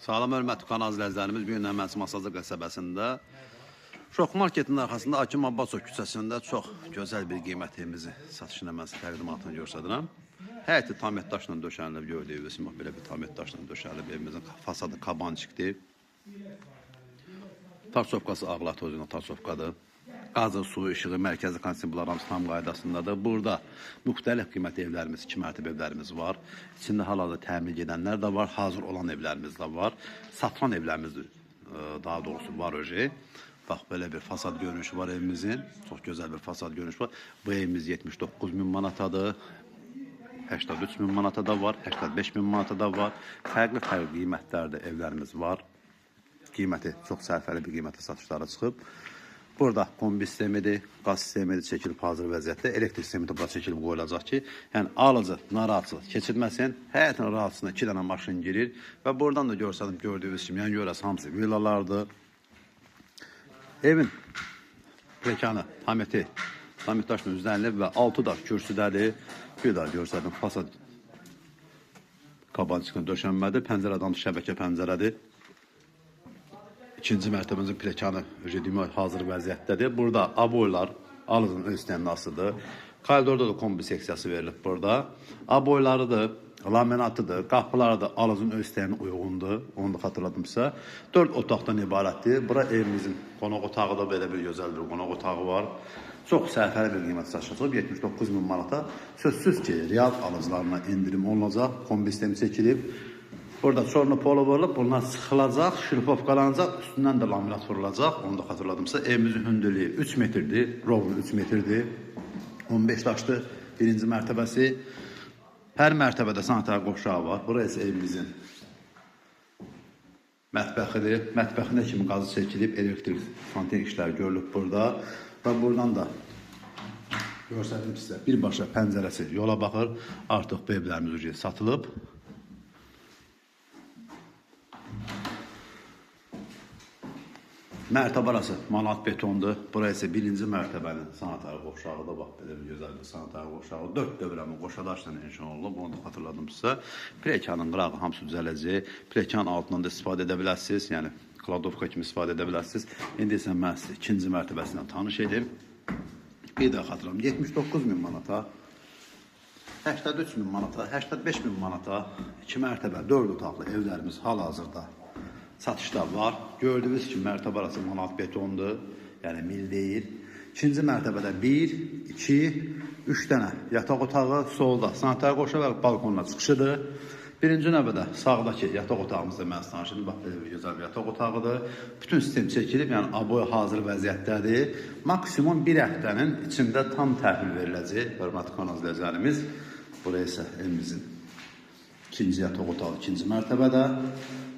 Salam hörmətli kanal izləyicilərimiz, bu gün Əməsi Masazlı qəsəbəsində Şok Marketin arxasında Akim Abbasov küçəsində çox gözəl bir qiymət evimizi satışına mən sizə təqdimatını göstərirəm. Həyəti tamət daşla döşənilib gördüyünüz kimi belə bir tamət daşla döşənilib evimizin fasadı kabançıqdır. Tarsovkası ağlat özünə tarsovkadır. Qazı, su, işığı, mərkəzi hamısı tam qaydasındadır. Burada müxtəlif qiymət evlərimiz, iki mərtəbə evlərimiz var. İçində hal-hazırda təmir edənlər də var, hazır olan evlərimiz də var. Satılan evlərimiz də, e, daha doğrusu var öje. Bax belə bir fasad görünüşü var evimizin. Çox gözəl bir fasad görünüşü var. Bu evimiz 79 min manatadır. 83 min manata da var, 85 min manata da var. Fərqli fərqli qiymətlərdə evlərimiz var. Qiyməti çox sərfəli bir qiymətə satışlara çıxıb. Burada kombi sistemidir, qaz sistemidir çəkilib hazır vəziyyətdə, elektrik sistemi də bura çəkilib ki, yəni alıcı narahatçılıq keçirməsin. Həyətin rahatçılığına 2 dənə maşın girir və buradan da görsədim gördüyünüz kimi, yəni görəsən hamısı villalardır. Evin Prekanı, Hameti, Hamit daşla üzlənilib və altı da kürsüdədir. Bir daha görsədim fasad kabancıqın döşənmədir. Pəncərədən şəbəkə pəncərədir. İkinci mərtəbəmizin prekanı rejimi hazır vəziyyətdədir. Burada aboylar alıcının öz istəndasıdır. Koridorda da kombi seksiyası verilib burada. Aboylarıdır, laminatıdır, qapıları da alıcının öz istəyinə uyğundur. Onu da xatırladımsa. 4 otaqdan ibarətdir. Bura evimizin qonaq otağı da belə bir gözəl bir qonaq otağı var. Çox sərfəli bir qiymət satışılıb 79 min manata. Sözsüz ki, real alıcılarına endirim olunacaq. Kombi sistemi çəkilib. Burada çorlu polo vurulub, bunlar sıxılacaq, şlipovkalanacaq, üstündən də laminat vurulacaq. Onu da xatırladımsa, evimizin hündürlüyü 3 metrdir, rovun 3 metrdir. 15 daşlı birinci mərtəbəsi. Hər mərtəbədə sanitar qoşağı var. Burası evimizin mətbəxidir. Mətbəxində kimi qazı çəkilib, elektrik fonten işləri görülüb burada. Və buradan da göstərdim sizə. Birbaşa pəncərəsi yola baxır. Artıq bu evlərimiz satılıb. Mərtəbə arası manat betondur. Burası isə birinci mərtəbənin sanitar qoşağıdır. Bax belə bir gözəl bir sanitar qoşağı. 4 dövrəmi qoşadaşla inşa olunub. Onu da xatırladım sizə. Prekanın qırağı hamısı düzələcək. Prekan altından da istifadə edə bilərsiniz. Yəni kladovka kimi istifadə edə bilərsiniz. İndi isə mən sizə ikinci mərtəbəsindən tanış edim. Bir daha xatırlam. 79 min manata. 83 min manata, 85 min manata, 2 mərtəbə, 4 otaqlı evlərimiz hal-hazırda satışda var. Gördüyünüz kimi mərtəbə arası manat betondur. Yəni mil deyil. İkinci mərtəbədə 1, 2, 3 dənə yataq otağı solda sanitar qoşa və balkonla çıxışıdır. Birinci növbədə sağdakı yataq otağımızda mən danışdım. Bax belə bir gözəl bir yataq otağıdır. Bütün sistem çəkilib, yəni aboy hazır vəziyyətdədir. Maksimum bir həftənin içində tam təhvil veriləcək. Hörmətli izləyicilərimiz. Buraya isə evimizin ikinci yataq otağı ikinci mərtəbədə.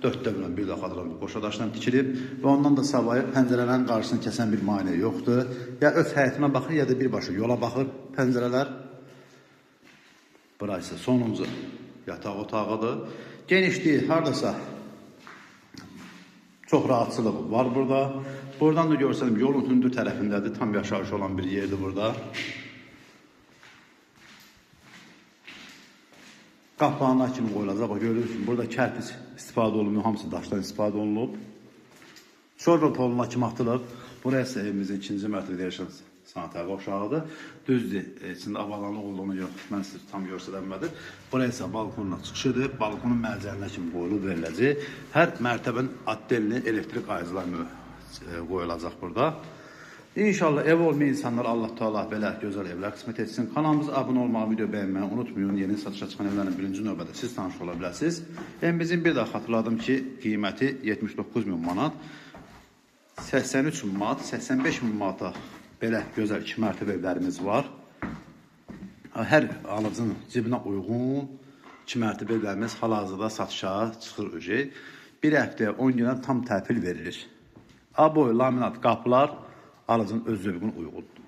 Dörd dövrən bir daha xatıram qoşa daşdan tikilib və ondan da savayı pəncərələrin qarşısını kəsən bir maneə yoxdur. Ya öz həyətinə baxır, ya da birbaşa yola baxır pəncərələr. Bura isə sonuncu yataq otağıdır. Genişliyi hardasa çox rahatçılıq var burada. Buradan da görsənim yolun hündür tərəfindədir. Tam yaşayış olan bir yerdir burada. Qapağına kimi qoyulacaq. Bax görürsünüz burada kərpic istifadə olunmuyor. Hamısı daşdan istifadə olunub. Şorba poluna kimi atılıb. Burası evimizin ikinci mərtəbədə yerləşən sanitar qoşağıdır. Düzdür, içində avalanlıq olduğunu yox, mən sizə tam göstərmədim. Burası isə balkonla çıxışıdır. Balkonun mərcərinə kimi qoyulub veriləcək. Hər mərtəbənin addelli elektrik ayızları e, qoyulacaq burada. İnşallah ev olmayan insanlar Allah Teala belə gözəl evlər qismət etsin. Kanalımıza abunə olmağı, video bəyənməyi unutmayın. Yeni satışa çıxan evlərin birinci növbədə siz tanış ola bilərsiniz. Evimizin bir daha xatırladım ki, qiyməti 79 min manat. 83 min manat, 85 min manata belə gözəl iki mərtəbə evlərimiz var. Hər alıcının cibinə uyğun iki mərtəbə evlərimiz hal-hazırda satışa çıxır öcə. Bir həftəyə 10 günə tam təhvil verilir. Aboy, laminat qapılar alıcının öz zövqünə uyğundur.